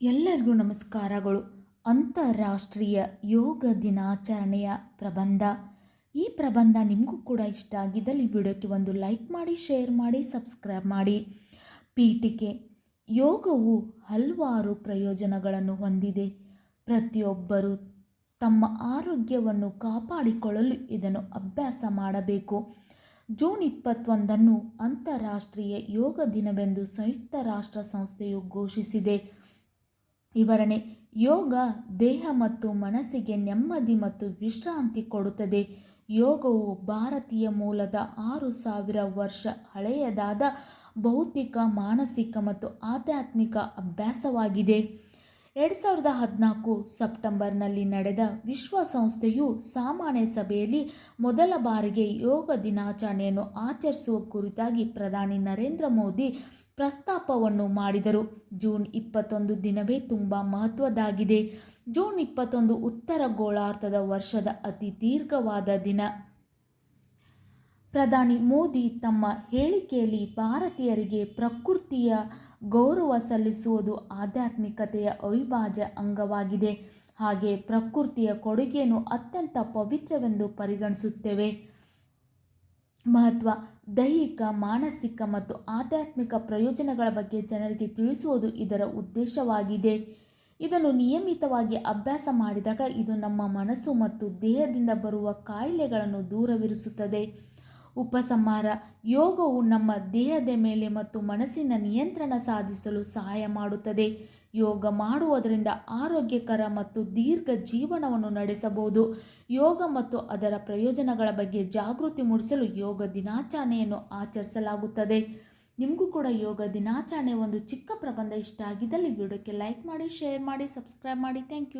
ಎಲ್ಲರಿಗೂ ನಮಸ್ಕಾರಗಳು. ಅಂತಾರಾಷ್ಟ್ರೀಯ ಯೋಗ ದಿನಾಚರಣೆಯ ಪ್ರಬಂಧ. ಈ ಪ್ರಬಂಧ ನಿಮಗೂ ಕೂಡ ಇಷ್ಟ ಆಗಿದ್ದಲ್ಲಿ ವಿಡಿಯೋಕ್ಕೆ ಒಂದು ಲೈಕ್ ಮಾಡಿ, ಶೇರ್ ಮಾಡಿ, ಸಬ್ಸ್ಕ್ರೈಬ್ ಮಾಡಿ. ಪೀಠಿಕೆ. ಯೋಗವು ಹಲವಾರು ಪ್ರಯೋಜನಗಳನ್ನು ಹೊಂದಿದೆ. ಪ್ರತಿಯೊಬ್ಬರು ತಮ್ಮ ಆರೋಗ್ಯವನ್ನು ಕಾಪಾಡಿಕೊಳ್ಳಲು ಇದನ್ನು ಅಭ್ಯಾಸ ಮಾಡಬೇಕು. ಜೂನ್ ಇಪ್ಪತ್ತೊಂದನ್ನು ಅಂತಾರಾಷ್ಟ್ರೀಯ ಯೋಗ ದಿನವೆಂದು ಸಂಯುಕ್ತ ರಾಷ್ಟ್ರ ಸಂಸ್ಥೆಯು ಘೋಷಿಸಿದೆ. ವಿವರಣೆ. ಯೋಗ ದೇಹ ಮತ್ತು ಮನಸ್ಸಿಗೆ ನೆಮ್ಮದಿ ಮತ್ತು ವಿಶ್ರಾಂತಿ ಕೊಡುತ್ತದೆ. ಯೋಗವು ಭಾರತೀಯ ಮೂಲದ ಆರು ಸಾವಿರ ವರ್ಷ ಹಳೆಯದಾದ ಭೌತಿಕ, ಮಾನಸಿಕ ಮತ್ತು ಆಧ್ಯಾತ್ಮಿಕ ಅಭ್ಯಾಸವಾಗಿದೆ. ಎರಡು ಸಾವಿರದ ಹದಿನಾಲ್ಕು ಸೆಪ್ಟೆಂಬರ್ನಲ್ಲಿ ನಡೆದ ವಿಶ್ವಸಂಸ್ಥೆಯು ಸಾಮಾನ್ಯ ಸಭೆಯಲ್ಲಿ ಮೊದಲ ಬಾರಿಗೆ ಯೋಗ ದಿನಾಚರಣೆಯನ್ನು ಆಚರಿಸುವ ಕುರಿತಾಗಿ ಪ್ರಧಾನಿ ನರೇಂದ್ರ ಮೋದಿ ಪ್ರಸ್ತಾಪವನ್ನು ಮಾಡಿದರು. ಜೂನ್ ಇಪ್ಪತ್ತೊಂದು ದಿನವೇ ತುಂಬ ಮಹತ್ವದ್ದಾಗಿದೆ. ಜೂನ್ ಇಪ್ಪತ್ತೊಂದು ಉತ್ತರ ಗೋಳಾರ್ಧದ ವರ್ಷದ ಅತಿ ದೀರ್ಘವಾದ ದಿನ. ಪ್ರಧಾನಿ ಮೋದಿ ತಮ್ಮ ಹೇಳಿಕೆಯಲ್ಲಿ ಭಾರತೀಯರಿಗೆ ಪ್ರಕೃತಿಯ ಗೌರವ ಸಲ್ಲಿಸುವುದು ಆಧ್ಯಾತ್ಮಿಕತೆಯ ಅವಿಭಾಜ್ಯ ಅಂಗವಾಗಿದೆ. ಹಾಗೆ ಪ್ರಕೃತಿಯ ಕೊಡುಗೆಯನ್ನು ಅತ್ಯಂತ ಪವಿತ್ರವೆಂದು ಪರಿಗಣಿಸುತ್ತೇವೆ. ಮಹತ್ವ, ದೈಹಿಕ, ಮಾನಸಿಕ ಮತ್ತು ಆಧ್ಯಾತ್ಮಿಕ ಪ್ರಯೋಜನಗಳ ಬಗ್ಗೆ ಜನರಿಗೆ ತಿಳಿಸುವುದು ಇದರ ಉದ್ದೇಶವಾಗಿದೆ. ಇದನ್ನು ನಿಯಮಿತವಾಗಿ ಅಭ್ಯಾಸ ಮಾಡಿದಾಗ ಇದು ನಮ್ಮ ಮನಸ್ಸು ಮತ್ತು ದೇಹದಿಂದ ಬರುವ ಕಾಯಿಲೆಗಳನ್ನು ದೂರವಿರಿಸುತ್ತದೆ. ಉಪಸಂಹಾರ. ಯೋಗವು ನಮ್ಮ ದೇಹದ ಮೇಲೆ ಮತ್ತು ಮನಸ್ಸಿನ ನಿಯಂತ್ರಣ ಸಾಧಿಸಲು ಸಹಾಯ ಮಾಡುತ್ತದೆ. ಯೋಗ ಮಾಡುವುದರಿಂದ ಆರೋಗ್ಯಕರ ಮತ್ತು ದೀರ್ಘ ಜೀವನವನ್ನು ನಡೆಸಬಹುದು. ಯೋಗ ಮತ್ತು ಅದರ ಪ್ರಯೋಜನಗಳ ಬಗ್ಗೆ ಜಾಗೃತಿ ಮೂಡಿಸಲು ಯೋಗ ದಿನಾಚರಣೆಯನ್ನು ಆಚರಿಸಲಾಗುತ್ತದೆ. ನಿಮಗೂ ಕೂಡ ಯೋಗ ದಿನಾಚರಣೆ ಒಂದು ಚಿಕ್ಕ ಪ್ರಬಂಧ ಇಷ್ಟ ಆಗಿದ್ದಲ್ಲಿ ವಿಡಿಯೋಕ್ಕೆ ಲೈಕ್ ಮಾಡಿ, ಶೇರ್ ಮಾಡಿ, ಸಬ್ಸ್ಕ್ರೈಬ್ ಮಾಡಿ. Thank you.